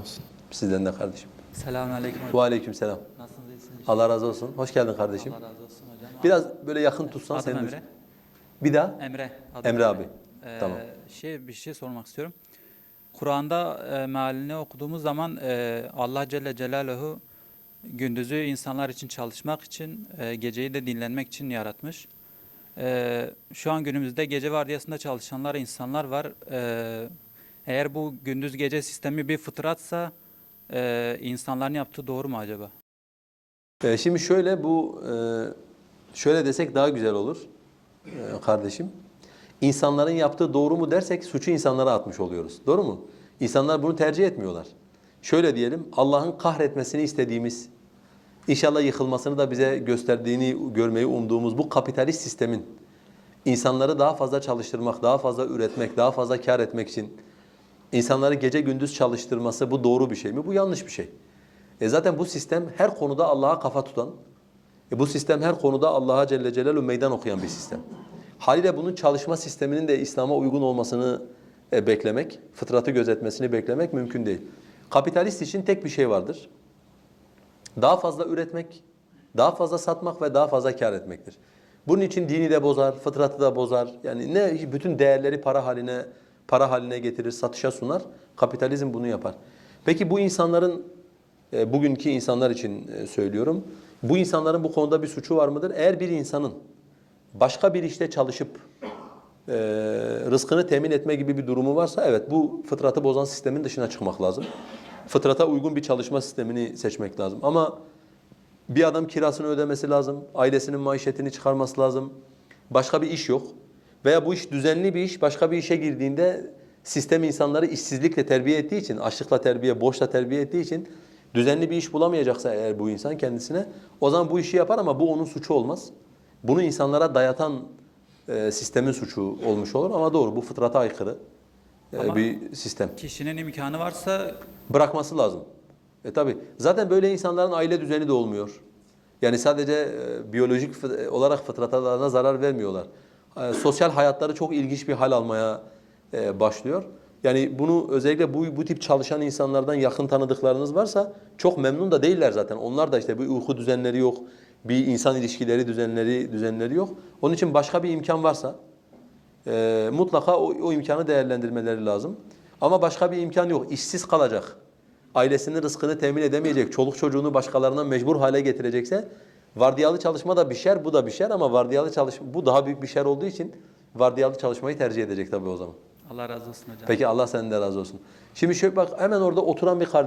olsun. Sizden de kardeşim. Selamünaleyküm hocam. Ve aleyküm selam. Nasılsınız iyisiniz? Allah razı olsun. Hoş geldin kardeşim. Allah razı olsun hocam. Biraz böyle yakın tutsan Adım seni Emre. duysun. Bir daha. Emre. adım Emre abi. Ee, Tamam. Şey bir şey sormak istiyorum. Kur'an'da e, mealini okuduğumuz zaman e, Allah Celle Celaluhu gündüzü insanlar için çalışmak için, e, geceyi de dinlenmek için yaratmış. E, şu an günümüzde gece vardiyasında çalışanlar insanlar var. E, eğer bu gündüz gece sistemi bir fıtratsa e, insanların yaptığı doğru mu acaba? Ee, şimdi şöyle bu e, şöyle desek daha güzel olur e, kardeşim. İnsanların yaptığı doğru mu dersek suçu insanlara atmış oluyoruz. Doğru mu? İnsanlar bunu tercih etmiyorlar. Şöyle diyelim Allah'ın kahretmesini istediğimiz, inşallah yıkılmasını da bize gösterdiğini görmeyi umduğumuz bu kapitalist sistemin insanları daha fazla çalıştırmak, daha fazla üretmek, daha fazla kar etmek için insanları gece gündüz çalıştırması bu doğru bir şey mi? Bu yanlış bir şey. E zaten bu sistem her konuda Allah'a kafa tutan, e bu sistem her konuda Allah'a Celle Celaluhu meydan okuyan bir sistem. Haliyle bunun çalışma sisteminin de İslam'a uygun olmasını e, beklemek, fıtratı gözetmesini beklemek mümkün değil. Kapitalist için tek bir şey vardır. Daha fazla üretmek, daha fazla satmak ve daha fazla kar etmektir. Bunun için dini de bozar, fıtratı da bozar. Yani ne bütün değerleri para haline para haline getirir, satışa sunar. Kapitalizm bunu yapar. Peki bu insanların e, bugünkü insanlar için e, söylüyorum. Bu insanların bu konuda bir suçu var mıdır? Eğer bir insanın başka bir işte çalışıp e, rızkını temin etme gibi bir durumu varsa evet bu fıtratı bozan sistemin dışına çıkmak lazım. Fıtrata uygun bir çalışma sistemini seçmek lazım. Ama bir adam kirasını ödemesi lazım, ailesinin maişetini çıkarması lazım. Başka bir iş yok. Veya bu iş düzenli bir iş, başka bir işe girdiğinde sistem insanları işsizlikle terbiye ettiği için, açlıkla terbiye, boşla terbiye ettiği için düzenli bir iş bulamayacaksa eğer bu insan kendisine o zaman bu işi yapar ama bu onun suçu olmaz. Bunu insanlara dayatan e, sistemin suçu olmuş olur ama doğru bu fıtrata aykırı e, Ama- bir sistem. Kişinin imkanı varsa Bırakması lazım. E tabi. Zaten böyle insanların aile düzeni de olmuyor. Yani sadece e, biyolojik fı- olarak fıtratalarına zarar vermiyorlar. E, sosyal hayatları çok ilginç bir hal almaya e, başlıyor. Yani bunu özellikle bu bu tip çalışan insanlardan yakın tanıdıklarınız varsa çok memnun da değiller zaten. Onlar da işte bir uyku düzenleri yok, bir insan ilişkileri düzenleri düzenleri yok. Onun için başka bir imkan varsa e, mutlaka o, o imkanı değerlendirmeleri lazım. Ama başka bir imkan yok. İşsiz kalacak. Ailesinin rızkını temin edemeyecek. Çoluk çocuğunu başkalarına mecbur hale getirecekse vardiyalı çalışma da bir şer, bu da bir şer ama vardiyalı çalışma bu daha büyük bir şer olduğu için vardiyalı çalışmayı tercih edecek tabii o zaman. Allah razı olsun hocam. Peki Allah senden de razı olsun. Şimdi şöyle bak hemen orada oturan bir kardeş